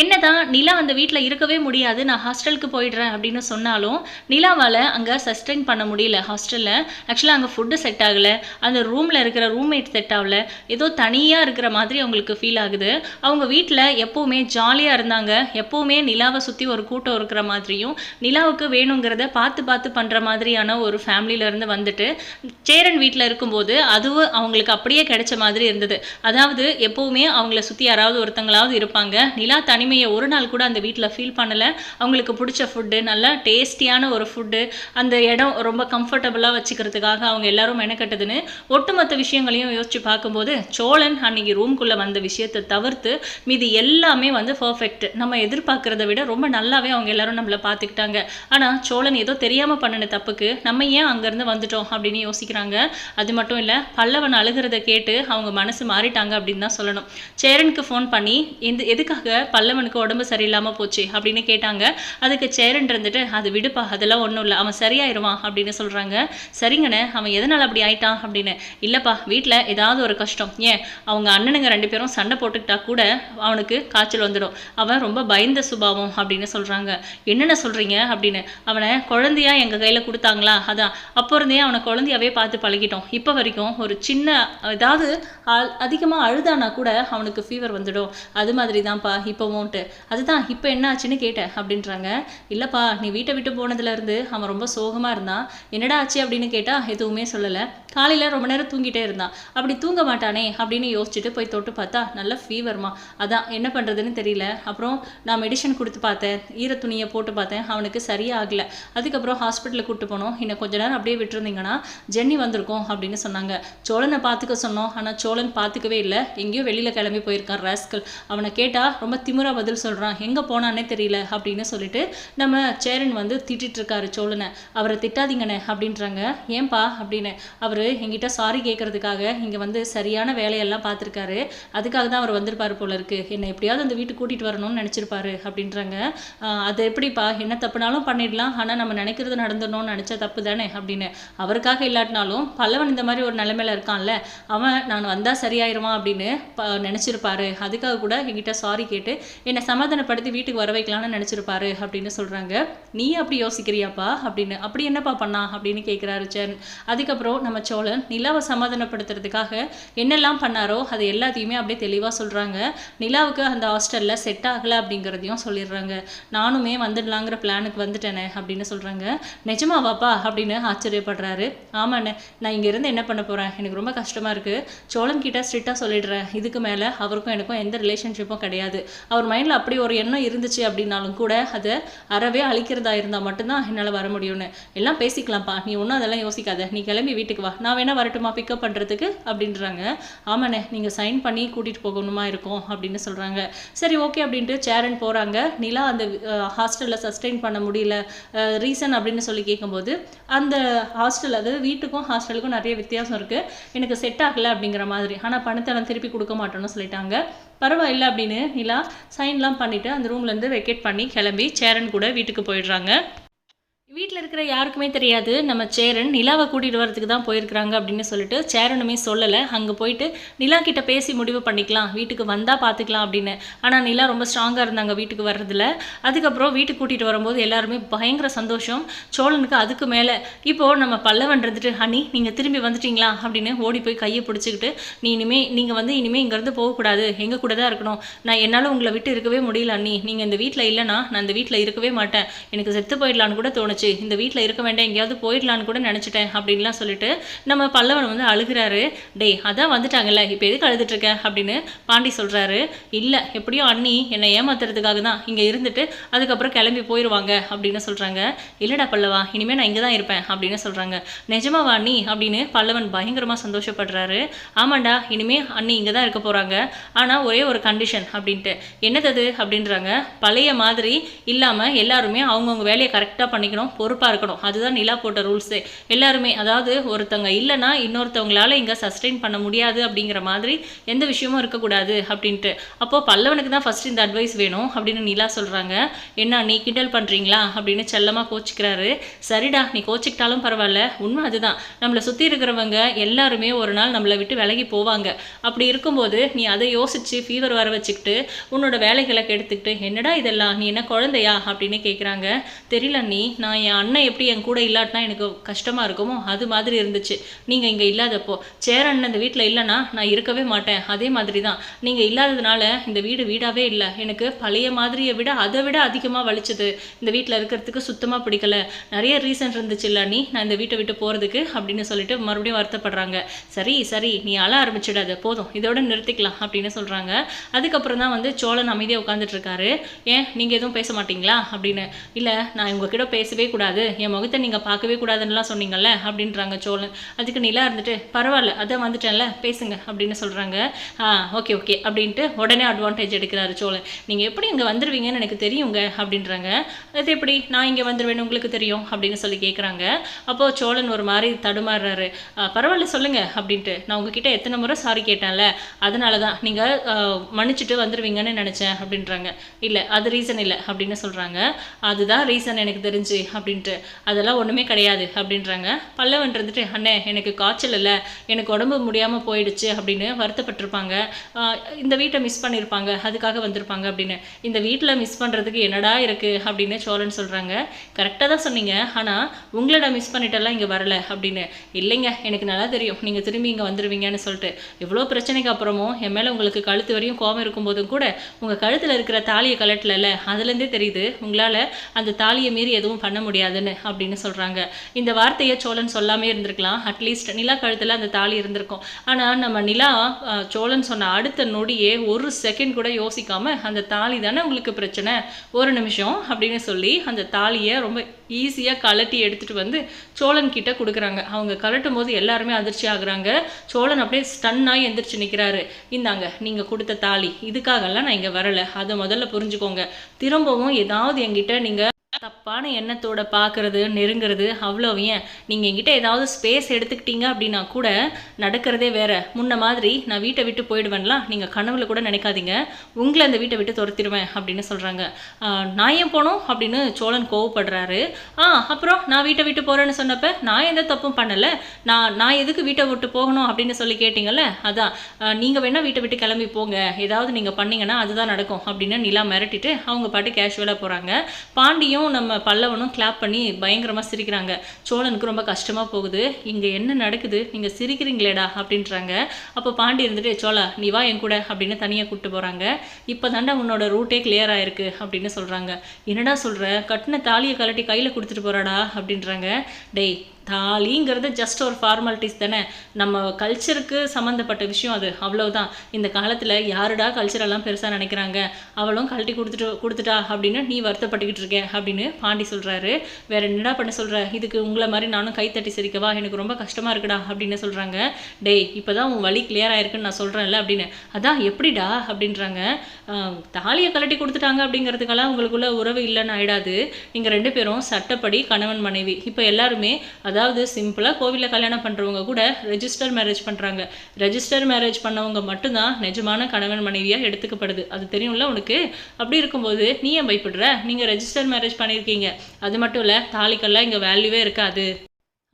என்னதான் நிலா அந்த வீட்டில் இருக்கவே முடியாது நான் ஹாஸ்டலுக்கு போயிடுறேன் அப்படின்னு சொன்னாலும் நிலாவால் அங்கே சஸ்டெயின் பண்ண முடியல ஹாஸ்டலில். ஆக்சுவலாக அங்கே ஃபுட்டு செட் ஆகலை அந்த ரூமில் இருக்கிற ரூம்மேட் செட் ஆகல ஏதோ தனியாக இருக்கிற மாதிரி அவங்களுக்கு ஃபீல் ஆகுது. அவங்க வீட்டில் எப்போவுமே ஜாலியாக இருந்தாங்க எப்போவுமே நிலாவை சுற்றி ஒரு கூட்டம் இருக்கிற மாதிரியும் நிலாவுக்கு வேணுங்கிறத பார்த்து பார்த்து பண்ணுற மாதிரியான ஒரு ஃபேமிலியிலேருந்து வந்துட்டு சேரன் வீட்டில் இருக்கும்போது அதுவும் அவங்களுக்கு அப்படியே கிடைச்ச மாதிரி இருந்தது. அதாவது எப்போவுமே அவங்கள சுற்றி யாராவது ஒருத்தங்களாவது இருப்பாங்க நிலா தனி தனிமையை ஒரு நாள் கூட அந்த வீட்டில் ஃபீல் பண்ணலை. அவங்களுக்கு பிடிச்ச ஃபுட்டு நல்லா டேஸ்டியான ஒரு ஃபுட்டு அந்த இடம் ரொம்ப கம்ஃபர்டபுளாக வச்சுக்கிறதுக்காக அவங்க எல்லாரும் மெனக்கட்டதுன்னு ஒட்டுமொத்த விஷயங்களையும் யோசிச்சு பார்க்கும்போது சோழன் அன்னைக்கு ரூம்குள்ளே வந்த விஷயத்தை தவிர்த்து மீதி எல்லாமே வந்து பர்ஃபெக்ட் நம்ம எதிர்பார்க்கறத விட ரொம்ப நல்லாவே அவங்க எல்லாரும் நம்மளை பார்த்துக்கிட்டாங்க. ஆனால் சோழன் ஏதோ தெரியாமல் பண்ணின தப்புக்கு நம்ம ஏன் அங்கேருந்து வந்துட்டோம் அப்படின்னு யோசிக்கிறாங்க. அது மட்டும் இல்லை பல்லவன் அழுகிறத கேட்டு அவங்க மனசு மாறிட்டாங்க அப்படின்னு தான் சொல்லணும். சேரனுக்கு ஃபோன் பண்ணி எந்த எதுக்காக பல்லவனுக்கு உடம்பு சரியில்லாமல் போச்சு அப்படின்னு கேட்டாங்க. அதுக்கு சேரன் இருந்துட்டு அது விடுப்பா அதெல்லாம் ஒன்றும் இல்லை. அவன் சரியாயிருவான் அப்படின்னு சொல்கிறாங்க சரிங்கண்ணே அவன் எதனால் அப்படி ஆயிட்டான்? அப்படின்னு. இல்லைப்பா வீட்டில் ஏதாவது ஒரு கஷ்டம். ஏன்? அவங்க அண்ணனுங்க ரெண்டு பேரும் சண்டை போட்டுக்கிட்டா கூட அவனுக்கு காய்ச்சல் வந்துடும். அவன் ரொம்ப பயந்த சுபாவம் அப்படின்னு சொல்கிறாங்க என்னென்ன சொல்கிறீங்க அப்படின்னு. அவனை குழந்தையா எங்கள் கையில் கொடுத்தாங்களா? அதான். அப்போ இருந்தே அவனை குழந்தையாவே பார்த்து பழகிட்டோம். இப்போ வரைக்கும் ஒரு சின்ன ஏதாவது அதிகமாக அழுதானா கூட அவனுக்கு ஃபீவர் வந்துடும். அது மாதிரி தான்ப்பா இப்போ போவோன்ட்டு அதுதான் இப்போ என்ன ஆச்சுன்னு கேட்டேன் அப்படின்றாங்க. இல்லைப்பா நீ வீட்டை விட்டு போனதுலேருந்து அவன் ரொம்ப சோகமாக இருந்தான். என்னடா ஆச்சு? அப்படின்னு கேட்டால் எதுவுமே சொல்லலை. காலையில் ரொம்ப நேரம் தூங்கிட்டே இருந்தான். அப்படி தூங்க மாட்டானே அப்படின்னு யோசிச்சுட்டு போய் தொட்டு பார்த்தா நல்ல ஃபீவர்மா அதான் என்ன பண்ணுறதுன்னு தெரியல. அப்புறம் நான் மெடிசன் கொடுத்து பார்த்தேன். ஈர துணியை போட்டு பார்த்தேன். அவனுக்கு சரியாகலை அதுக்கப்புறம் ஹாஸ்பிட்டலுக்கு கூப்பிட்டு போனோம். இன்னும் கொஞ்ச நேரம் அப்படியே விட்டுருந்தீங்கன்னா ஜென்னி வந்திருக்கோம் அப்படின்னு சொன்னாங்க. சோழனை பார்த்துக்க சொன்னோம். ஆனால் சோழன் பார்த்துக்கவே இல்லை. எங்கேயோ வெளியில் கிளம்பி போயிருக்கான் ராஸ்கல் அவனை கேட்டால் ரொம்ப திமிரா பதில் சொல்கிறான் எங்கே போனானே தெரியல அப்படின்னு சொல்லிட்டு நம்ம சேரன் வந்து திட்டிட்டு இருக்காரு சோழனை. அவரை திட்டாதீங்கண்ணே அப்படின்றாங்க. ஏன்பா அப்படின்னு. அவர் எங்கிட்ட சாரி கேட்கறதுக்காக இங்கே வந்து சரியான வேலையெல்லாம் பார்த்துருக்காரு. அதுக்காக தான் அவர் வந்திருப்பாரு போல இருக்கு. என்னை எப்படியாவது அந்த வீட்டுக்கு கூட்டிகிட்டு வரணும்னு நினச்சிருப்பாரு அப்படின்றாங்க. அது எப்படிப்பா? என்ன தப்புனாலும் பண்ணிடலாம். ஆனால் நம்ம நினைக்கிறது நடந்துடணும்னு நினச்சா தப்பு தானே அப்படின்னு. அவருக்காக இல்லாட்டினாலும் பல்லவன் இந்த மாதிரி ஒரு நிலைமையில இருக்கான்ல. அவன் நான் வந்தால் சரியாயிருவான் அப்படின்னு ப நினச்சிருப்பாரு. அதுக்காக கூட எங்கிட்ட சாரி கேட்டு என்னை சமாதானப்படுத்தி வீட்டுக்கு வர வைக்கலாம்னு நினச்சிருப்பாரு அப்படின்னு சொல்கிறாங்க நீ அப்படி யோசிக்கிறியாப்பா? அப்படின்னு. அப்படி என்னப்பா பண்ணா? அப்படின்னு கேட்குறாரு சேரன் அதுக்கப்புறம் நம்ம சோழன் நிலாவை சமாதானப்படுத்துறதுக்காக என்னெல்லாம் பண்ணாரோ அது எல்லாத்தையுமே அப்படியே தெளிவாக சொல்கிறாங்க நிலாவுக்கு அந்த ஹாஸ்டலில் செட் ஆகலை அப்படிங்கிறதையும் சொல்லிடுறாங்க. நானுமே வந்துடலாங்கிற பிளானுக்கு வந்துட்டேனே அப்படின்னு சொல்கிறாங்க நிஜமாவாப்பா? அப்படின்னு ஆச்சரியப்படுறாரு. ஆமாண்ணே நான் இங்கேருந்து என்ன பண்ண போகிறேன் எனக்கு ரொம்ப கஷ்டமாக இருக்குது சோழன் கிட்ட ஸ்ட்ரிக்டாக சொல்லிடுறேன். இதுக்கு மேலே அவருக்கும் எனக்கும் எந்த ரிலேஷன்ஷிப்பும் கிடையாது. அவர் மைண்டில் அப்படி ஒரு எண்ணம் இருந்துச்சு அப்படின்னாலும் கூட அதை அறவே அழிக்கிறதா இருந்தால் மட்டும்தான் என்னால் வர முடியும்னு. எல்லாம் பேசிக்கலாம்ப்பா. நீ ஒன்றும் அதெல்லாம் யோசிக்காத. நீ கிளம்பி வீட்டுக்கு வா. நான் வேணால் வரட்டுமா பிக்கப் பண்ணுறதுக்கு அப்படின்றாங்க. ஆமாண்ணே நீங்கள் சைன் பண்ணி கூட்டிகிட்டு போகணுமா இருக்கும் அப்படின்னு சொல்கிறாங்க சரி ஓகே அப்படின்ட்டு சேரன் போகிறாங்க நிலா அந்த ஹாஸ்டலில் சஸ்டெயின் பண்ண முடியல. ரீசன் அப்படின்னு சொல்லி கேட்கும்போது அந்த ஹாஸ்டல் அது வீட்டுக்கும் ஹாஸ்டலுக்கும் நிறைய வித்தியாசம் இருக்குது எனக்கு செட் ஆகலை அப்படிங்கிற மாதிரி. ஆனால் பணத்தை நான் திருப்பி கொடுக்க மாட்டேன்னு சொல்லிட்டாங்க. பரவாயில்ல அப்படின்னு நிலா சைன்லாம் பண்ணிவிட்டு அந்த ரூம்லேருந்து வெக்கேட் பண்ணி கிளம்பி சேரன் கூட வீட்டுக்கு போயிடுறாங்க. வீட்டில் இருக்கிற யாருக்குமே தெரியாது. நம்ம சேரன் நிலாவை கூட்டிகிட்டு வரதுக்கு தான் போயிருக்கிறாங்க அப்படின்னு சொல்லிட்டு சேரனுமே சொல்லலை. அங்கே போயிட்டு நிலா கிட்ட பேசி முடிவு பண்ணிக்கலாம். வீட்டுக்கு வந்தால் பார்த்துக்கலாம் அப்படின்னு. ஆனால் நிலா ரொம்ப ஸ்ட்ராங்காக இருந்தாங்க வீட்டுக்கு வர்றதுல. அதுக்கப்புறம் வீட்டுக்கு கூட்டிகிட்டு வரும்போது எல்லாருமே பயங்கர சந்தோஷம். சோழனுக்கு அதுக்கு மேலே இப்போது நம்ம பல்லவன் இருந்துட்டு ஹனி நீங்கள் திரும்பி வந்துட்டீங்களா? அப்படின்னு ஓடி போய் கையை பிடிச்சிக்கிட்டு நீ இனிமே நீங்கள் வந்து இனிமேல் இங்கேருந்து போகக்கூடாது எங்கள் கூட தான் இருக்கணும். நான் என்னால் உங்களை விட்டு இருக்கவே முடியல அண்ணி. நீங்கள் இந்த வீட்டில் இல்லைனா நான் இந்த வீட்டில் இருக்கவே மாட்டேன். எனக்கு செத்து போயிடலான்னு கூட தோணுச்சு. இந்த வீட்டில் இருக்க வேண்டாம் எங்கேயாவது போயிடலான்னு கூட நினச்சிட்டேன் அப்படின்லாம் சொல்லிட்டு நம்ம பல்லவன் வந்து அழுகிறாரு. டேய் அதான் வந்துட்டாங்கல்ல இப்போ எதுக்கு அழுதுட்டு இருக்க? அப்படின்னு பாண்டி சொல்கிறாரு இல்லை எப்படியோ அண்ணி என்னை ஏமாத்துறதுக்காக தான் இங்கே இருந்துட்டு அதுக்கப்புறம் கிளம்பி போயிடுவாங்க அப்படின்னு சொல்கிறாங்க இல்லைடா பல்லவா இனிமேல் நான் இங்கே தான் இருப்பேன் அப்படின்னு சொல்கிறாங்க நிஜமாவா அண்ணி அப்படின்னு பல்லவன் பயங்கரமாக சந்தோஷப்படுறாரு. ஆமாண்டா இனிமே அண்ணி இங்கே தான் இருக்க போகிறாங்க ஆனால் ஒரே ஒரு கண்டிஷன் அப்படின்ட்டு. என்னது அது? அப்படின்றாங்க. பழைய மாதிரி இல்லாமல் எல்லாருமே அவங்கவுங்க வேலையை கரெக்டாக பண்ணிக்கணும். பொறுப்பாக இருக்கணும். அதுதான் நிலா போட்ட ரூல்ஸே எல்லாருமே அதாவது ஒருத்தவங்க இல்லைன்னா இன்னொருத்தவங்களால இங்கே சஸ்டெயின் பண்ண முடியாது அப்படிங்கிற மாதிரி எந்த விஷயமும் இருக்கக்கூடாது அப்படின்ட்டு. அப்போது பல்லவனுக்கு தான் ஃபஸ்ட் இந்த அட்வைஸ் வேணும் அப்படின்னு நிலா சொல்கிறாங்க என்ன நீ கிண்டல் பண்ணுறீங்களா அப்படின்னு செல்லமாக கோச்சிக்கிறாரு. சரிடா நீ கோச்சிக்கிட்டாலும் பரவாயில்ல. உண்மை அதுதான். நம்மளை சுற்றி இருக்கிறவங்க எல்லாருமே ஒரு நாள் நம்மளை விட்டு விலகி போவாங்க. அப்படி இருக்கும்போது நீ அதை யோசிச்சு ஃபீவர் வர வச்சுக்கிட்டு உன்னோட வேலைகளை கெடுத்துக்கிட்டு என்னடா இதெல்லாம்? நீ என்ன குழந்தையா? அப்படின்னு கேட்குறாங்க தெரியல நீ நான் என் அண்ணன் எப்படி என் கூட இல்லாட்டினா எனக்கு கஷ்டமாக இருக்குமோ அது மாதிரி இருந்துச்சு. நீங்கள் இங்கே இல்லாதப்போ சேர் அண்ணன் இந்த வீட்டில் இல்லைன்னா நான் இருக்கவே மாட்டேன். அதே மாதிரி தான் நீங்கள் இல்லாததுனால இந்த வீடு வீடாகவே இல்லை. எனக்கு பழைய மாதிரியை விட அதை விட அதிகமாக வலிச்சது. இந்த வீட்டில் இருக்கிறதுக்கு சுத்தமாக பிடிக்கல. நிறைய ரீசன் இருந்துச்சு. இல்லை நீ நான் இந்த வீட்டை விட்டு போகிறதுக்கு அப்படின்னு சொல்லிட்டு மறுபடியும் வருத்தப்படுறாங்க. சரி சரி நீ அழ ஆரம்பிச்சிடாத. போதும் இதோட நிறுத்திக்கலாம் அப்படின்னு சொல்கிறாங்க அதுக்கப்புறம் தான் வந்து சோழன் அமைதியாக உட்காந்துட்டு இருக்காரு. ஏன் நீங்கள் எதுவும் பேச மாட்டீங்களா? அப்படின்னு. இல்லை நான் உங்ககிட்ட பேசவே கூடாது. என் முகத்தை நீங்கள் பார்க்கவே கூடாதுன்னுலாம் சொன்னீங்கல்ல? அப்படின்றாங்க சோழன். அதுக்கு நிலா இருந்துட்டு பரவாயில்ல அதான் வந்துட்டேன்ல பேசுங்க அப்படின்னு சொல்கிறாங்க ஆ ஓகே ஓகே அப்படின்ட்டு உடனே அட்வான்டேஜ் எடுக்கிறாரு சோழன். நீங்கள் எப்படி இங்கே வந்துடுவீங்கன்னு எனக்கு தெரியுங்க அப்படின்றாங்க. அது எப்படி? நான் இங்கே வந்துடுவேன்னு உங்களுக்கு தெரியும் அப்படின்னு சொல்லி கேட்குறாங்க அப்போது சோழன் ஒரு மாதிரி தடுமாறுறாரு. பரவாயில்ல சொல்லுங்க அப்படின்ட்டு. நான் உங்ககிட்ட எத்தனை முறை சாரி கேட்டேன்ல அதனால தான் நீங்கள் மன்னிச்சுட்டு வந்துடுவீங்கன்னு நினச்சேன் அப்படின்றாங்க. இல்லை அது ரீசன் இல்லை அப்படின்னு சொல்கிறாங்க அதுதான் ரீசன் எனக்கு தெரிஞ்சு அப்படின்ட்டு. அதெல்லாம் ஒன்றுமே கிடையாது அப்படின்றாங்க. பல்லவன் இருந்துட்டு அண்ணே எனக்கு காய்ச்சல் இல்லை. எனக்கு உடம்பு முடியாமல் போயிடுச்சு அப்படின்னு வருத்தப்பட்டிருப்பாங்க. இந்த வீட்டை மிஸ் பண்ணியிருப்பாங்க அதுக்காக வந்திருப்பாங்க அப்படின்னு. இந்த வீட்டில் மிஸ் பண்ணுறதுக்கு என்னடா இருக்குது அப்படின்னு சோழன் சொல்கிறாங்க கரெக்டாக தான் சொன்னீங்க. ஆனால் உங்களோட மிஸ் பண்ணிட்டெல்லாம் இங்கே வரல அப்படின்னு. இல்லைங்க எனக்கு நல்லா தெரியும். நீங்கள் திரும்பி இங்கே வந்துடுவீங்கன்னு சொல்லிட்டு. எவ்வளோ பிரச்சனைக்கு அப்புறமும் என் மேலே உங்களுக்கு கழுத்து வரையும் கோபம் இருக்கும்போதும் கூட உங்கள் கழுத்தில் இருக்கிற தாலியை கலட்டலல்ல அதுலேருந்தே தெரியுது உங்களால் அந்த தாலியை மீறி எதுவும் பண்ண முடியாதுன்னு அப்படின்னு சொல்கிறாங்க இந்த வார்த்தையை சோழன் சொல்லாமே இருந்திருக்கலாம். அட்லீஸ்ட் நிலா கழுத்தில் அந்த தாலி இருந்திருக்கும். ஆனால் நம்ம நிலா சோழன் சொன்ன அடுத்த நொடியே ஒரு செகண்ட் கூட யோசிக்காமல் அந்த தாலி தானே உங்களுக்கு பிரச்சனை? ஒரு நிமிஷம் அப்படின்னு சொல்லி அந்த தாலியை ரொம்ப ஈஸியாக கலட்டி எடுத்துகிட்டு வந்து சோழன் கிட்ட கொடுக்குறாங்க. அவங்க கலட்டும் போது எல்லாருமே அதிர்ச்சி ஆகுறாங்க. சோழன் அப்படியே ஸ்டன்னாக எந்திரிச்சு நிற்கிறாரு இந்தாங்க நீங்கள் கொடுத்த தாலி. இதுக்காகலாம் நான் இங்கே வரலை. அதை முதல்ல புரிஞ்சுக்கோங்க. திரும்பவும் ஏதாவது என்கிட்ட நீங்கள் தப்பான எண்ணத்தோட பார்க்கறது நெருங்கிறது அவ்வளோ ஏன் நீங்கள் என்கிட்ட ஏதாவது ஸ்பேஸ் எடுத்துக்கிட்டீங்க அப்படின்னா கூட நடக்கிறதே வேற. முன்ன மாதிரி நான் வீட்டை விட்டு போயிடுவேன்லாம் நீங்கள் கனவுல கூட நினைக்காதீங்க. உங்களை அந்த வீட்டை விட்டு துரத்திடுவேன் அப்படின்னு சொல்கிறாங்க நான் ஏன் போனோம் அப்படின்னு சோழன் கோவப்படுறாரு. ஆ அப்புறம் நான் வீட்டை விட்டு போகிறேன்னு சொன்னப்ப நான் எந்த தப்பும் பண்ணலை. நான் நான் எதுக்கு வீட்டை விட்டு போகணும் அப்படின்னு சொல்லி கேட்டிங்கல்ல அதான். நீங்கள் வேணால் வீட்டை விட்டு கிளம்பி போங்க. ஏதாவது நீங்கள் பண்ணீங்கன்னா அதுதான் நடக்கும் அப்படின்னு நிலா மிரட்டிட்டு அவங்க பாட்டு கேஷுவலாக போகிறாங்க பாண்டியும் நம்ம பல்லவனும் கிளாப் பண்ணி பயங்கரமாக சிரிக்கிறாங்க. சோழனுக்கு ரொம்ப கஷ்டமாக போகுது. இங்கே என்ன நடக்குது? நீங்கள் சிரிக்கிறீங்களேடா அப்படின்றாங்க. அப்போ பாண்டி இருந்துட்டு சோழா நீ வா என் கூட அப்படின்னு தனியாக கூப்பிட்டு போகிறாங்க இப்போ தாண்டா உன்னோட ரூட்டே கிளியர் ஆயிருக்கு அப்படின்னு சொல்கிறாங்க என்னடா சொல்கிற கட்டின தாலியை கலட்டி கையில் கொடுத்துட்டு போகிறாடா அப்படின்றாங்க. டேய் தாலிங்கிறது ஜஸ்ட் ஒரு ஃபார்மாலிட்டிஸ் தானே. நம்ம கல்ச்சருக்கு சம்மந்தப்பட்ட விஷயம் அது. அவ்வளோதான் இந்த காலத்தில் யாருடா கல்ச்சரெல்லாம் பெருசாக நினைக்கிறாங்க? அவளும் கழட்டி கொடுத்துட்டு கொடுத்துட்டா அப்படின்னு நீ வருத்தப்பட்டுக்கிட்டு இருக்க அப்படின்னு பாண்டி சொல்கிறாரு வேற என்னடா பண்ண சொல்கிற இதுக்கு உங்களை மாதிரி நானும் கைத்தட்டி சிரிக்கவா? எனக்கு ரொம்ப கஷ்டமாக இருக்குடா அப்படின்னு சொல்கிறாங்க டேய் இப்போ தான் உன் வழி கிளியர் ஆயிருக்குன்னு நான் சொல்கிறேன்ல அப்படின்னு. அதான் எப்படிடா அப்படின்றாங்க. தாலியை கழட்டி கொடுத்துட்டாங்க அப்படிங்கிறதுக்கெல்லாம் உங்களுக்குள்ள உறவு இல்லைன்னு ஆயிடாது. நீங்கள் ரெண்டு பேரும் சட்டப்படி கணவன் மனைவி. இப்போ எல்லாருமே அதாவது சிம்பிளாக கோவிலில் கல்யாணம் பண்ணுறவங்க கூட ரெஜிஸ்டர் மேரேஜ் பண்ணுறாங்க ரெஜிஸ்டர் மேரேஜ் பண்ணவங்க மட்டும்தான் நிஜமான கணவன் மனைவியாக எடுத்துக்கப்படுது. அது தெரியும்ல உனக்கு? அப்படி இருக்கும்போது நீ ஏன் பயப்படுற? நீங்கள் ரெஜிஸ்டர் மேரேஜ் பண்ணியிருக்கீங்க. அது மட்டும் இல்லை தாலிக்கெல்லாம் இங்கே வேல்யூவே இருக்காது.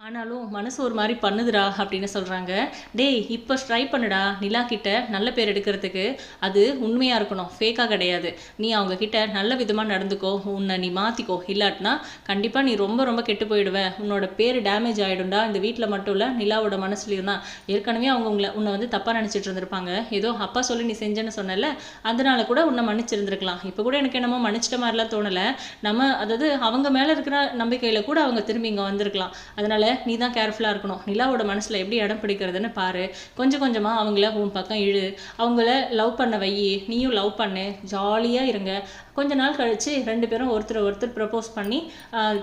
ஆனாலும் மனசு ஒரு மாதிரி பண்ணுதுடா அப்படின்னு சொல்கிறாங்க டேய் இப்போ ட்ரை பண்ணுடா. நிலா கிட்ட நல்ல பேர் எடுக்கிறதுக்கு அது உண்மையாக இருக்கணும். ஃபேக்காக கிடையாது. நீ அவங்க கிட்ட நல்ல விதமாக நடந்துக்கோ. உன்னை நீ மாற்றிக்கோ இல்லாட்டினா கண்டிப்பாக நீ ரொம்ப ரொம்ப கெட்டு போயிடுவேன் உன்னோட பேர் டேமேஜ் ஆகிடும்டா இந்த வீட்டில் மட்டும் இல்லை நிலாவோட மனசுலையும் தான். ஏற்கனவே அவங்க உங்களை உன்னை வந்து தப்பாக நினச்சிட்டு இருந்திருப்பாங்க. ஏதோ அப்பா சொல்லி நீ செஞ்சேன்னு சொன்னல அதனால கூட உன்னை மன்னிச்சிருந்துருக்கலாம். இப்போ கூட எனக்கு என்னமோ மன்னிச்சிட்ட மாதிரிலாம் தோணலை. நம்ம அதாவது அவங்க மேலே இருக்கிற நம்பிக்கையில் கூட அவங்க திரும்பி இங்கே வந்திருக்கலாம். அதனால் நீ தான் கேர்ஃபுல்லாக இருக்கணும். நிலாவோட மனசில் எப்படி இடம் பிடிக்கிறதுன்னு பாரு. கொஞ்சம் கொஞ்சமாக அவங்கள உன் பக்கம் இழு. அவங்கள லவ் பண்ண வை. நீயும் லவ் பண்ணு. ஜாலியாக இருங்க. கொஞ்ச நாள் கழித்து ரெண்டு பேரும் ஒருத்தர் ஒருத்தர் ப்ரப்போஸ் பண்ணி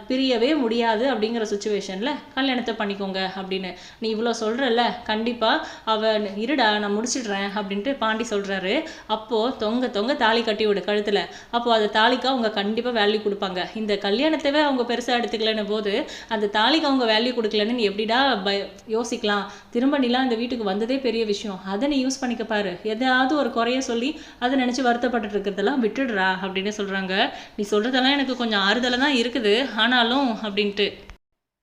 பிரியவே முடியாது அப்படிங்கிற சுச்சுவேஷனில் கல்யாணத்தை பண்ணிக்கோங்க அப்படின்னு. நீ இவ்வளோ சொல்கிறல்ல கண்டிப்பாக அவ இருடா நான் முடிச்சிடுறேன் அப்படின்ட்டு பாண்டி சொல்கிறாரு அப்போது தொங்க தொங்க தாலி கட்டி விடு கழுத்தில். அப்போது அந்த தாலிக்கு அவங்க கண்டிப்பாக வேல்யூ கொடுப்பாங்க. இந்த கல்யாணத்தவே அவங்க பெருசாக எடுத்துக்கலன்னு போது அந்த தாலிக்கு அவங்க வேல்யூ கொடுக்கலன்னு நீ எப்படிடா பய யோசிக்கலாம். திரும்ப நீலாம் இந்த வீட்டுக்கு வந்ததே பெரிய விஷயம். அதை நீ யூஸ் பண்ணிக்க பாரு. எதாவது ஒரு குறைய சொல்லி அதை நினச்சி வருத்தப்பட்டு இருக்கிறதெல்லாம் விட்டுடுறா அப்படின்னு. அப்படின்னு சொல்கிறாங்க நீ சொல்கிறதெல்லாம் எனக்கு கொஞ்சம் ஆறுதலாக தான் இருக்குது. ஆனாலும் அப்படின்ட்டு.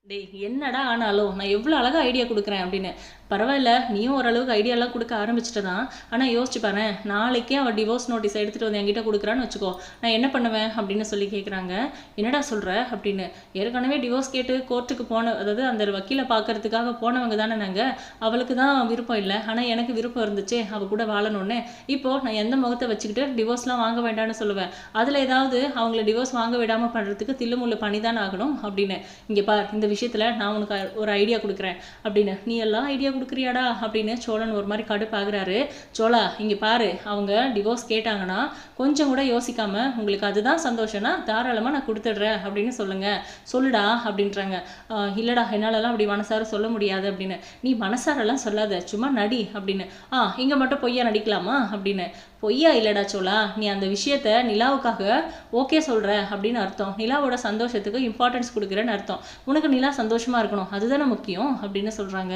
டேய் என்னடா ஆனாலும்? நான் எவ்வளோ அழகாக ஐடியா கொடுக்குறேன் அப்படின்னு. பரவாயில்ல நீயும் ஓரளவுக்கு ஐடியாலாம் கொடுக்க ஆரம்பிச்சிட்டு தான் ஆனால் யோசிச்சு பாரு நாளைக்கே அவள் டிவோர்ஸ் நோட்டீஸ் எடுத்துகிட்டு வந்து என்கிட்ட கொடுக்குறான்னு வச்சுக்கோ. நான் என்ன பண்ணுவேன் அப்படின்னு சொல்லி கேட்குறாங்க என்னடா சொல்கிற அப்படின்னு. ஏற்கனவே டிவோர்ஸ் கேட்டு கோர்ட்டுக்கு போன அதாவது அந்த வக்கீலை பார்க்கறதுக்காக போனவங்க தானே நாங்கள் அவளுக்கு தான் விருப்பம் இல்லை. ஆனால் எனக்கு விருப்பம் இருந்துச்சு அவள் கூட வாழணும்னு. இப்போது நான் எந்த முகத்தை வச்சுக்கிட்டு டிவோர்ஸ்லாம் வாங்க வேண்டாம்னு சொல்லுவேன். அதில் ஏதாவது அவங்கள டிவோர்ஸ் வாங்க விடாமல் பண்ணுறதுக்கு தில்லுமுள்ளு பண்ணி தான் ஆகணும் அப்படின்னு. இங்கே பார் இந்த விஷயத்தில் நான் உனக்கு ஒரு ஐடியா கொடுக்குறேன் அப்படின்னு. நீ எல்லாம் ஐடியா கொடுக்குறியாடா அப்படின்னு சோழன் ஒரு மாதிரி கடுப்பாகிறாரு. சோழா இங்கே பாரு அவங்க டிவோர்ஸ் கேட்டாங்கன்னா கொஞ்சம் கூட யோசிக்காம உங்களுக்கு அதுதான் சந்தோஷம்னா தாராளமாக நான் கொடுத்துட்றேன் அப்படின்னு சொல்லுங்க. சொல்லுடா அப்படின்றாங்க. இல்லைடா என்னாலலாம் அப்படி மனசார சொல்ல முடியாது அப்படின்னு. நீ மனசாரெல்லாம் சொல்லாத சும்மா நடி அப்படின்னு. ஆ இங்கே மட்டும் பொய்யா நடிக்கலாமா அப்படின்னு. பொய்யா இல்லடா சோலா நீ அந்த விஷயத்த நிலாவுக்காக ஓகே சொல்கிற அப்படின்னு அர்த்தம். நிலாவோட சந்தோஷத்துக்கு இம்பார்ட்டன்ஸ் கொடுக்குறேன்னு அர்த்தம். உனக்கு நிலா சந்தோஷமாக இருக்கணும். அதுதானே முக்கியம் அப்படின்னு சொல்கிறாங்க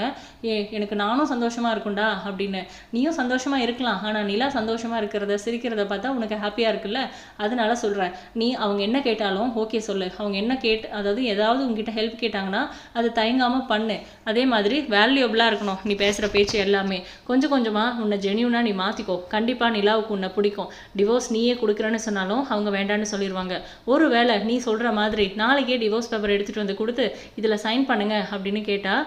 ஏ எனக்கு நானும் சந்தோஷமாக இருக்கும்டா அப்படின்னு. நீயும் சந்தோஷமாக இருக்கலாம். ஆனால் நிலா சந்தோஷமாக இருக்கிறத சிரிக்கிறத பார்த்தா உனக்கு ஹாப்பியாக இருக்குல்ல? அதனால சொல்கிறேன் நீ அவங்க என்ன கேட்டாலும் ஓகே சொல்லு. அவங்க என்ன கேட் அதாவது ஏதாவது உங்ககிட்ட ஹெல்ப் கேட்டாங்கன்னா அது தயங்காமல் பண்ணு. அதே மாதிரி வேல்யூபிளாக இருக்கணும். நீ பேசுகிற பேச்சு எல்லாமே. கொஞ்சம் கொஞ்சமாக உன்னை ஜெனியூனாக நீ மாற்றிக்கோ கண்டிப்பாக நிலா அக்காவுக்கு உன்னை பிடிக்கும். டிவோர்ஸ் நீயே கொடுக்குறேன்னு சொன்னாலும் அவங்க வேண்டான்னு சொல்லிடுவாங்க ஒருவேளை நீ சொல்கிற மாதிரி நாளைக்கே டிவோர்ஸ் பேப்பர் எடுத்துகிட்டு வந்து கொடுத்து இதில் சைன் பண்ணுங்க அப்படின்னு கேட்டால்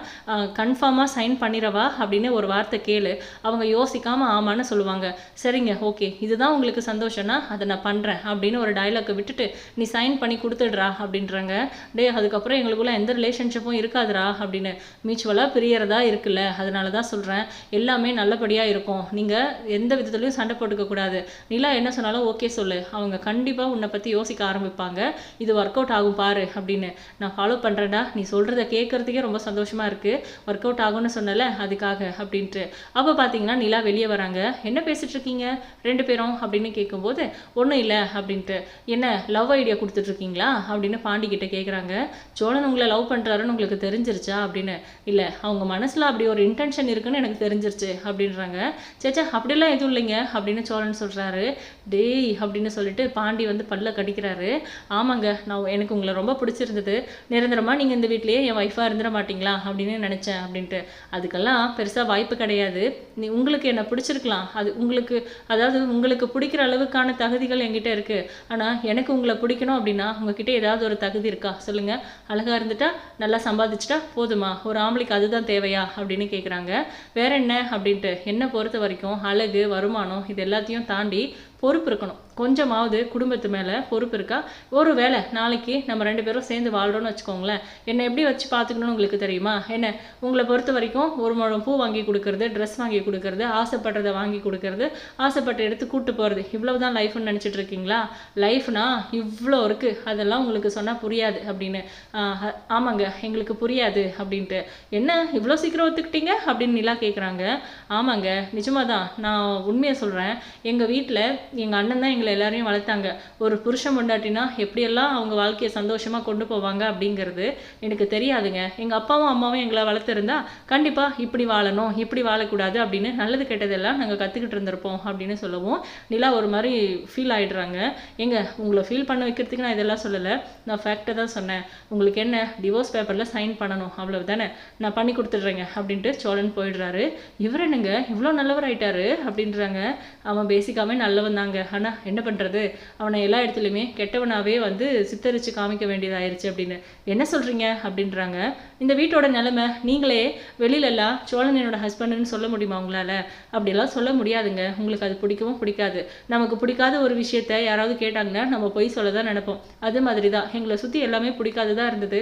கன்ஃபார்மாக சைன் பண்ணிடவா? அப்படின்னு ஒரு வார்த்தை கேளு. அவங்க யோசிக்காமல் ஆமான்னு சொல்லுவாங்க. சரிங்க ஓகே. இதுதான் உங்களுக்கு சந்தோஷம்னா அதை நான் பண்ணுறேன் அப்படின்னு ஒரு டைலாக்கை விட்டுட்டு நீ சைன் பண்ணி கொடுத்துடுறா அப்படின்றாங்க. டே அதுக்கப்புறம் எங்களுக்குள்ள எந்த ரிலேஷன்ஷிப்பும் இருக்காதுரா அப்படின்னு. மியூச்சுவலாக பிரியறதா இருக்குல்ல அதனால தான் சொல்கிறேன் எல்லாமே நல்லபடியாக இருக்கும். நீங்கள் எந்த விதத்துலையும் சண்டை போட்டுக்க கொடுக்கக்கூடாது. நிலா என்ன சொன்னாலும் ஓகே சொல்லு. அவங்க கண்டிப்பாக உன்னை பற்றி யோசிக்க ஆரம்பிப்பாங்க. இது ஒர்க் அவுட் ஆகும் பாரு அப்படின்னு. நான் ஃபாலோ பண்ணுறேன்டா நீ சொல்கிறத கேட்குறதுக்கே ரொம்ப சந்தோஷமாக இருக்குது ஒர்க் அவுட் ஆகும்னு சொன்னல அதுக்காக அப்படின்ட்டு. அப்போ பார்த்தீங்கன்னா நிலா வெளியே வராங்க. என்ன பேசிட்டு இருக்கீங்க? ரெண்டு பேரும்? அப்படின்னு கேட்கும்போது ஒன்றும் இல்லை அப்படின்ட்டு. என்ன லவ் ஐடியா கொடுத்துட்ருக்கீங்களா அப்படின்னு பாண்டி கிட்ட கேட்குறாங்க சோழன் உங்களை லவ் பண்ணுறாருன்னு உங்களுக்கு தெரிஞ்சிருச்சா? அப்படின்னு. இல்லை அவங்க மனசில் அப்படி ஒரு இன்டென்ஷன் இருக்குன்னு எனக்கு தெரிஞ்சிருச்சு அப்படின்றாங்க. சேச்சா அப்படிலாம் எதுவும் இல்லைங்க அப்படின்னு சோழன் சொல்கிறாரு டேய் அப்படின்னு சொல்லிட்டு பாண்டி வந்து பல்ல கடிக்கிறாரு. ஆமாங்க நான் எனக்கு உங்களை ரொம்ப பிடிச்சிருந்தது. நிரந்தரமாக நீங்கள் இந்த வீட்லேயே என் ஒய்ஃபாக இருந்துட மாட்டிங்களா? அப்படின்னு நினச்சேன் அப்படின்ட்டு. அதுக்கெல்லாம் பெருசாக வாய்ப்பு கிடையாது. நீ உங்களுக்கு என்ன பிடிச்சிருக்கலாம்? அது உங்களுக்கு அதாவது உங்களுக்கு பிடிக்கிற அளவுக்கான தகுதிகள் என்கிட்ட இருக்குது ஆனால் எனக்கு உங்களை பிடிக்கணும் அப்படின்னா உங்ககிட்ட ஏதாவது ஒரு தகுதி இருக்கா? சொல்லுங்கள் அழகாக இருந்துட்டா நல்லா சம்பாதிச்சிட்டா போதுமா? ஒரு ஆம்பளைக்கு அதுதான் தேவையா? அப்படின்னு கேட்குறாங்க வேற என்ன? அப்படின்ட்டு. என்னை பொறுத்த வரைக்கும் அழகு வருமானம் இதெல்லாம் எல்லாத்தையும் தாண்டி பொறுப்பு இருக்கணும். கொஞ்சமாவது குடும்பத்து மேலே பொறுப்பு இருக்கா? ஒரு வேளை நாளைக்கு நம்ம ரெண்டு பேரும் சேர்ந்து வாழ்கிறோன்னு வச்சுக்கோங்களேன். என்னை எப்படி வச்சு பார்த்துக்கணும்னு உங்களுக்கு தெரியுமா? என்ன உங்களை பொறுத்த வரைக்கும் ஒரு முழம் பூ வாங்கி கொடுக்கறது ட்ரெஸ் வாங்கி கொடுக்கறது ஆசைப்படுறத வாங்கி கொடுக்கறது ஆசைப்பட்ட எடுத்து கூப்பிட்டு போகிறது இவ்வளவு தான் லைஃப்னு நினச்சிட்டு இருக்கீங்களா? லைஃப்னா இவ்வளோ இருக்குது அதெல்லாம் உங்களுக்கு சொன்னால் புரியாது அப்படின்னு ஆமாங்க எங்களுக்கு புரியாது அப்படின்ட்டு. என்ன இவ்வளோ சீக்கிரம் ஒத்துக்கிட்டீங்க? அப்படின்னு நிலா கேட்குறாங்க ஆமாங்க நிஜமாக தான் நான் உண்மையை சொல்கிறேன் எங்கள் வீட்டில் எங்கள் அண்ணன் தான் எங்களை எல்லாரையும் வளர்த்தாங்க. ஒரு புருஷன் பொண்டாட்டினா எப்படியெல்லாம் அவங்க வாழ்க்கையை சந்தோஷமாக கொண்டு போவாங்க அப்படிங்கிறது எனக்கு தெரியாதுங்க. எங்கள் அப்பாவும் அம்மாவும் எங்களை வளர்த்துருந்தா கண்டிப்பாக இப்படி வாழணும் இப்படி வாழக்கூடாது அப்படின்னு நல்லது கெட்டதெல்லாம் நாங்கள் கற்றுக்கிட்டு இருந்திருப்போம் அப்படின்னு சொல்லவும். நிலா ஒரு மாதிரி ஃபீல் ஆயிடுறாங்க. எங்க உங்களை ஃபீல் பண்ண வைக்கிறதுக்கு நான் இதெல்லாம் சொல்லலை. நான் ஃபேக்டை தான் சொன்னேன். உங்களுக்கு என்ன டிவோர்ஸ் பேப்பரில் சைன் பண்ணணும் அவ்வளவு தானே நான் பண்ணி கொடுத்துட்றேங்க அப்படின்ட்டு சோழன் போயிடுறாரு. இவர் என்னங்க இவ்வளோ நல்லவர் ஆயிட்டாரு அப்படின்றாங்க. அவன் பேசிக்காமே நல்லவன் தாங்க. ஆனால் என்ன பண்ணுறது அவனை எல்லா இடத்துலையுமே கெட்டவனாகவே வந்து சித்தரித்து காமிக்க வேண்டியதாயிருச்சு அப்படின்னு. என்ன சொல்கிறீங்க அப்படின்றாங்க. இந்த வீட்டோட நிலைமை நீங்களே வெளியிலலாம் சோழன் என்னோட ஹஸ்பண்டுன்னு சொல்ல முடியுமா உங்களால்? அப்படியெல்லாம் சொல்ல முடியாதுங்க. உங்களுக்கு அது பிடிக்கவும் பிடிக்காது. நமக்கு பிடிக்காத ஒரு விஷயத்த யாராவது கேட்டாங்கன்னா நம்ம பொய் சொல்ல தான் நினைப்போம். அது மாதிரி தான் எங்களை சுற்றி எல்லாமே பிடிக்காததா இருந்தது.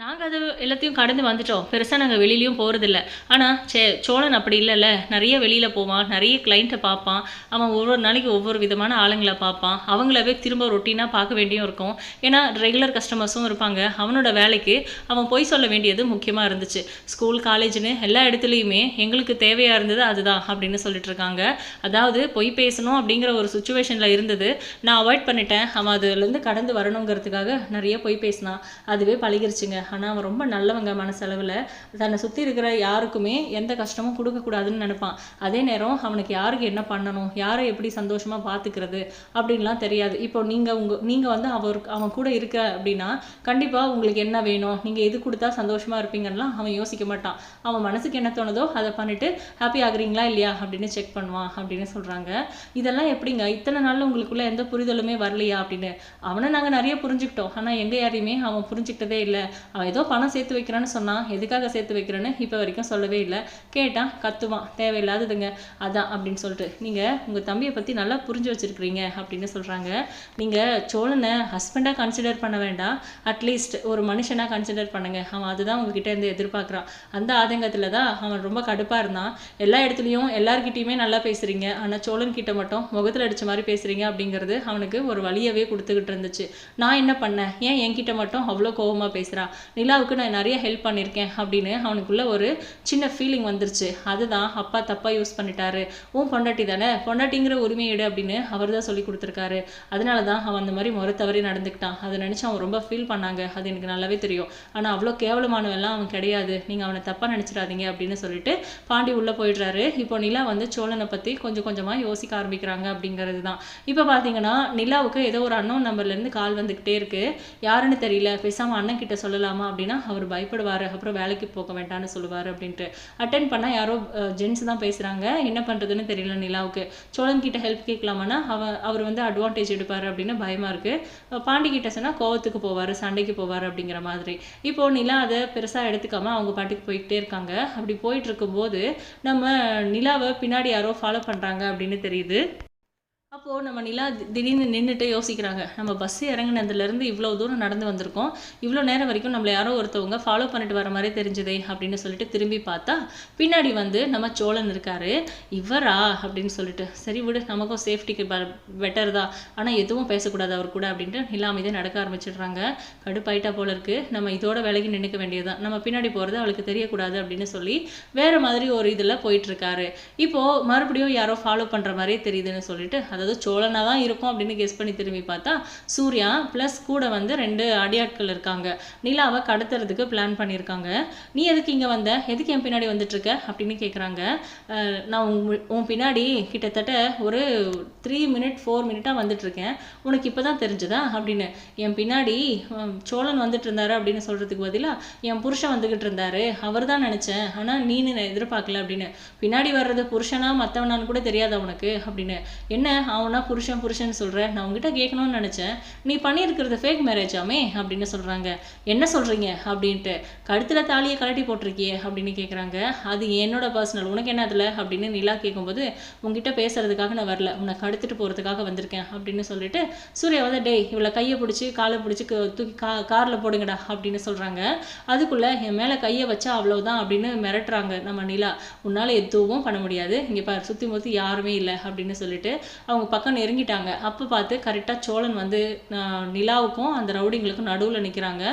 நாங்கள் அது எல்லாத்தையும் கடந்து வந்துட்டோம். பெருசாக நாங்கள் வெளியிலையும் போகிறதில்ல ஆனால் சே சோழன் அப்படி இல்லைல்ல. நிறைய வெளியில் போவான். நிறைய கிளைண்ட்டை பார்ப்பான். அவன் ஒவ்வொரு நாளைக்கு ஒவ்வொரு விதமான ஆளுங்களை பார்ப்பான். அவங்களவே திரும்ப ரொட்டீனாக பார்க்க வேண்டியும் இருக்கும். ஏன்னா ரெகுலர் கஸ்டமர்ஸும் இருப்பாங்க. அவனோட வேலைக்கு அவன் போய் சொல்ல வேண்டியது முக்கியமாக இருந்துச்சு. ஸ்கூல் காலேஜ்னு எல்லா இடத்துலையுமே எங்களுக்கு தேவையாக இருந்தது அதுதான் அப்படின்னு சொல்லிட்டு இருக்காங்க. அதாவது பொய் பேசணும் அப்படிங்கிற ஒரு சுச்சுவேஷனில் இருந்தது. நான் அவாய்ட் பண்ணிட்டேன். அவன் அதுலேருந்து கடந்து வரணுங்கிறதுக்காக நிறைய பொய் பேசினான். அதுவே பழகிருச்சுங்க. ஆனால் அவன் ரொம்ப நல்லவங்க மனசளவில். தன்னை சுற்றி இருக்கிற யாருக்குமே எந்த கஷ்டமும் கொடுக்கக்கூடாதுன்னு நினைப்பான். அதே நேரம் அவனுக்கு யாருக்கு என்ன பண்ணணும்? யாரை எப்படி சந்தோஷமாக பார்த்துக்கிறது அப்படின்லாம் தெரியாது. இப்போ நீங்கள் உங்கள் நீங்கள் வந்து அவர் அவன் கூட இருக்க அப்படின்னா கண்டிப்பாக உங்களுக்கு என்ன வேணும்? நீங்கள் எது கொடுத்தா சந்தோஷமாக இருப்பீங்கன்னா அவன் யோசிக்க மாட்டான். அவன் மனசுக்கு என்ன தோணுதோ அதை பண்ணிவிட்டு ஹாப்பி ஆகுறீங்களா? இல்லையா? அப்படின்னு செக் பண்ணுவான் அப்படின்னு சொல்கிறாங்க இதெல்லாம் எப்படிங்க? இத்தனை நாள் உங்களுக்குள்ள எந்த புரிதலுமே வரலையா அப்படின்னு? அவனை நாங்கள் நிறைய புரிஞ்சுக்கிட்டோம். ஆனால் எங்கள் யாரையுமே அவன் புரிஞ்சுக்கிட்டதே இல்லை. ஏதோ பணம் சேர்த்து வைக்கிறான்னு சொன்னான் எதுக்காக சேர்த்து வைக்கிறேன்னு இப்போ வரைக்கும் சொல்லவே இல்லை. கேட்டான் கத்துவான். தேவையில்லாததுங்க. அதான் அப்படின்னு சொல்லிட்டு. நீங்கள் உங்கள் தம்பியை பற்றி நல்லா புரிஞ்சு வச்சுருக்கிறீங்க அப்படின்னு சொல்கிறாங்க நீங்கள் சோழனை ஹஸ்பண்டாக கன்சிடர் பண்ண வேண்டாம். அட்லீஸ்ட் ஒரு மனுஷனாக கன்சிடர் பண்ணுங்கள் அவன் அதுதான் உங்ககிட்ட இருந்து எதிர்பார்க்குறான். அந்த ஆதங்கத்தில் தான் அவன் ரொம்ப கடுப்பாக இருந்தான். எல்லா இடத்துலையும் எல்லார்கிட்டையுமே நல்லா பேசுகிறீங்க ஆனால் சோழன் கிட்ட மட்டும் முகத்தில் அடித்த மாதிரி பேசுகிறீங்க அப்படிங்கிறது அவனுக்கு ஒரு வழியவே கொடுத்துக்கிட்டு இருந்துச்சு. நான் என்ன பண்ணேன்? ஏன் என்கிட்ட மட்டும் அவ்வளோ கோபமாக பேசுகிறான் நிலாவுக்கு நான் நிறைய ஹெல்ப் பண்ணியிருக்கேன் அப்படின்னு அவனுக்குள்ள ஒரு சின்ன ஃபீலிங் வந்துருச்சு. அதுதான் அப்பா தப்பாக யூஸ் பண்ணிட்டாரு. உன் பொண்டாட்டி தானே? பொண்டாட்டிங்கிற உரிமையிடு அப்படின்னு அவர் தான் சொல்லி கொடுத்துருக்காரு. அதனால தான் அவன் அந்த மாதிரி முறை தவறி நடந்துக்கிட்டான். அதை நினச்சி அவன் ரொம்ப ஃபீல் பண்ணாங்க. அது எனக்கு நல்லாவே தெரியும். ஆனால் அவ்வளோ கேவலமானவெல்லாம் அவன் கிடையாது. நீங்கள் அவனை தப்பாக நினச்சிடாதீங்க அப்படின்னு சொல்லிட்டு பாண்டி உள்ளே போயிடுறாரு. இப்போ நிலா வந்து சோழனை பற்றி கொஞ்சம் கொஞ்சமாக யோசிக்க ஆரம்பிக்கிறாங்க அப்படிங்கிறது தான் இப்போ பார்த்தீங்கன்னா நிலாவுக்கு ஏதோ ஒரு அன்னோன் நம்பர்லேருந்து கால் வந்துக்கிட்டே இருக்கு. யாருன்னு தெரியல. பேசாமல் அண்ணன் கிட்ட சொல்லலாம். அப்படின்னா அவர் பயப்படுவார் அப்புறம் வேலைக்கு போக வேண்டாம்னு சொல்லுவார் அப்படின்ட்டு. அட்டன் பண்ணால் யாரோ ஜென்ஸ் தான் பேசுகிறாங்க என்ன பண்ணுறதுன்னு தெரியல நிலாவுக்கு. சோழன் கிட்ட ஹெல்ப் கேட்கலாமான்னா அவ அவர் வந்து அட்வான்டேஜ் எடுப்பார் அப்படின்னு பயமாக இருக்குது பாண்டி கிட்ட சொன்னால் கோவத்துக்கு போவார் சண்டைக்கு போவார் அப்படிங்கிற மாதிரி. இப்போது நிலா அதை பெருசாக எடுத்துக்காம அவங்க பாட்டுக்கு போய்கிட்டே இருக்காங்க. அப்படி போயிட்டு இருக்கும்போது நம்ம நிலாவை பின்னாடி யாரோ ஃபாலோ பண்ணுறாங்க அப்படின்னு தெரியுது. அப்போது நம்ம நிலா திடீர்னு நின்றுட்டு யோசிக்கிறாங்க. நம்ம பஸ் இறங்குனதுலேருந்து இவ்வளோ தூரம் நடந்து வந்திருக்கோம். இவ்வளோ நேரம் வரைக்கும் நம்மளை யாரோ ஒருத்தவங்க ஃபாலோ பண்ணிட்டு வர மாதிரி தெரிஞ்சதே அப்படின்னு சொல்லிட்டு திரும்பி பார்த்தா பின்னாடி வந்து நம்ம சோழன் இருக்காரு. இவரா? அப்படின்னு சொல்லிட்டு சரி விடு நமக்கும் சேஃப்டிக்கு பெட்டர் தான். ஆனால் எதுவும் பேசக்கூடாது அவர் கூட அப்படின்ட்டு நிலா மீதே நடக்க ஆரம்பிச்சிடுறாங்க. கடுப்பாயிட்டா போல இருக்குது நம்ம இதோட விலகி நின்றுக்க வேண்டியதுதான். நம்ம பின்னாடி போகிறது அவளுக்கு தெரியக்கூடாது அப்படின்னு சொல்லி வேறு மாதிரி ஒரு இதில் போயிட்டுருக்காரு இப்போது மறுபடியும் யாரோ ஃபாலோ பண்ணுற மாதிரியே தெரியுதுன்னு சொல்லிட்டு அதாவது சோழனாக தான் இருக்கும் அப்படின்னு கெஸ் பண்ணி திரும்பி பார்த்தா சூர்யா ப்ளஸ் கூட வந்து ரெண்டு அடியாட்கள் இருக்காங்க. நிலாவை கடத்துறதுக்கு பிளான் பண்ணியிருக்காங்க. நீ எதுக்கு இங்கே வந்த? எதுக்கு என் பின்னாடி வந்துட்டு இருக்க அப்படின்னு கேட்குறாங்க நான் உன் உன் பின்னாடி கிட்டத்தட்ட ஒரு த்ரீ மினிட் ஃபோர் மினிட்டாக வந்துட்டுருக்கேன். உனக்கு இப்போ தான் தெரிஞ்சுதா? அப்படின்னு. என் பின்னாடி சோழன் வந்துட்டு இருந்தாரு அப்படின்னு சொல்கிறதுக்கு பதிலாக என் புருஷன் வந்துக்கிட்டு இருந்தாரு. அவர் தான் நினச்சேன். ஆனால் நீனு எதிர்பார்க்கல அப்படின்னு. பின்னாடி வர்றது புருஷனா மற்றவனான்னு கூட தெரியாது உனக்கு? அப்படின்னு. என்ன? அவனா புருஷன் புருஷன் சொல்கிற நான் உங்ககிட்ட கேட்கணும்னு நினைச்சேன். நீ பண்ணியிருக்கிறது ஃபேக் மேரேஜாமே அப்படின்னு சொல்கிறாங்க என்ன சொல்கிறீங்க அப்படின்ட்டு. கழுத்தில் தாலியை கழட்டி போட்டிருக்கியே அப்படின்னு கேட்குறாங்க அது என்னோட பர்சனல் உனக்கு என்ன அதில்? அப்படின்னு நிலா கேட்கும்போது உங்ககிட்ட பேசுறதுக்காக நான் வரல. உன்னை கடுத்துட்டு போகிறதுக்காக வந்திருக்கேன். அப்படின்னு சொல்லிட்டு சூர்யா வந்து டேய் இவளை கையை பிடிச்சி காலை பிடிச்சி தூக்கி கா காரில் போடுங்கடா. அப்படின்னு சொல்கிறாங்க அதுக்குள்ளே என் மேலே கையை வச்சா அவ்வளோதான் அப்படின்னு மிரட்டுறாங்க நம்ம நிலா. உன்னால் எதுவும் பண்ண முடியாது. இங்கே பாரு சுற்றி முத்தி யாருமே இல்லை. அப்படின்னு சொல்லிட்டு அவங்க பக்கம் நெருங்கிட்டாங்க. அப்போ பார்த்து கரெக்டாக சோழன் வந்து நிலாவுக்கும் அந்த ரவுடிங்களுக்கும் நடுவில் நிற்கிறாங்க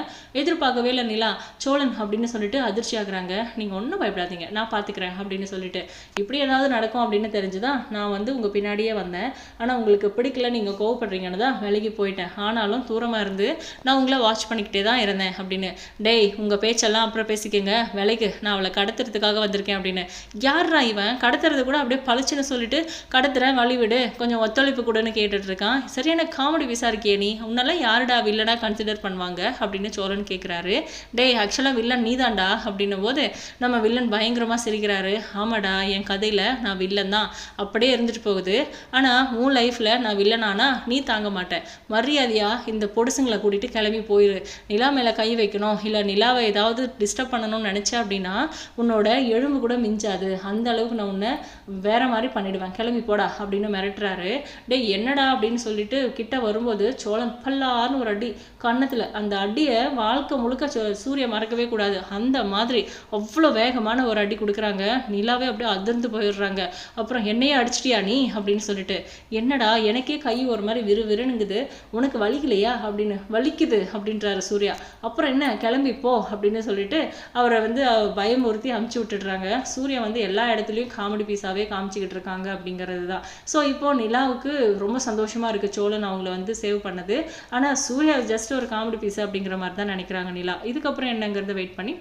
எதிர்பார்க்கவே இல்லை நிலா சோழன் அப்படின்னு சொல்லிட்டு அதிர்ச்சி ஆகுறாங்க. நீங்கள் ஒன்றும் பயப்படாதீங்க. நான் பார்த்துக்கிறேன் அப்படின்னு சொல்லிட்டு. இப்படி ஏதாவது நடக்கும் அப்படின்னு தெரிஞ்சுதான் நான் வந்து உங்கள் பின்னாடியே வந்தேன். ஆனால் உங்களுக்கு பிடிக்கல நீங்கள் கோவப்படுறீங்கன்னு தான் விலகி போயிட்டேன். ஆனாலும் தூரமாக இருந்து நான் உங்களை வாட்ச் பண்ணிக்கிட்டே தான் இருந்தேன் அப்படின்னு. டேய் உங்கள் பேச்செல்லாம் அப்புறம் பேசிக்கங்க. விலைக்கு நான் அவளை கடத்துறதுக்காக வந்திருக்கேன் அப்படின்னு. யார்ரா இவன்? கடத்துறது கூட அப்படியே பளிச்சுன்னு சொல்லிட்டு கடத்துறேன். வழி விடு. கொஞ்சம் ஒத்துழைப்பு கூடன்னு கேட்டுட்ருக்கான் சரியான காமெடி விசாரிக்கியே நீ? உன்னெல்லாம் யாருடா வில்லனா கன்சிடர் பண்ணுவாங்க? அப்படின்னு சோழன் கேட்குறாரு டேய் ஆக்சுவலாக வில்லன் நீதான்டா அப்படின்னும் போது நம்ம வில்லன் பயங்கரமாக சிரிக்கிறாரு. ஆமாடா என் கதையில் நான் வில்லன் தான். அப்படியே இருந்துட்டு போகுது. ஆனால் உன் லைஃப்பில் நான் வில்லனானா நீ தாங்க மாட்டேன் மரியாதையா இந்த பொடுசுங்களை கூட்டிகிட்டு கிளம்பி போயிரு. நிலா மேலே கை வைக்கணும். இல்லை நிலாவை ஏதாவது டிஸ்டர்ப் பண்ணணும்னு நினச்சேன் அப்படின்னா உன்னோட எலும்பு கூட மிஞ்சாது. அந்த அளவுக்கு நான் உன்னை வேற மாதிரி பண்ணிடுவேன். கிளம்பி போடா அப்படின்னு மிரட்டுறாரு. இருப்பாரு டே என்னடா? அப்படின்னு சொல்லிட்டு கிட்ட வரும்போது சோழன் பல்லார்னு ஒரு அடி கன்னத்தில் அந்த அடியை வாழ்க்கை முழுக்க சூரிய மறக்கவே கூடாது. அந்த மாதிரி அவ்வளோ வேகமான ஒரு அடி கொடுக்குறாங்க. நிலாவே அப்படியே அதிர்ந்து போயிடுறாங்க. அப்புறம் என்னையே அடிச்சிட்டியா நீ? அப்படின்னு சொல்லிட்டு என்னடா எனக்கே கை ஒரு மாதிரி விறு விறுனுங்குது உனக்கு வலிக்கலையா? அப்படின்னு வலிக்குது அப்படின்றாரு சூர்யா. அப்புறம் என்ன? கிளம்பி போ அப்படின்னு சொல்லிட்டு அவரை வந்து பயமுறுத்தி அமுச்சு விட்டுடுறாங்க. சூர்யா வந்து எல்லா இடத்துலையும் காமெடி பீஸாவே காமிச்சிக்கிட்டு இருக்காங்க அப்படிங்கிறது தான் ஸோ இப்போ நிலாவுக்கு ரொம்ப சந்தோஷமாக இருக்கு சோழன் அவங்கள வந்து சேவ் பண்ணது. ஆனால் சூர்யா ஜஸ்ட் ஒரு காமெடி பீஸ் அப்படிங்கிற மாதிரி தான் நினைக்கிறாங்க நிலா. இதுக்கப்புறம் என்னங்கிறத வெயிட் பண்ணி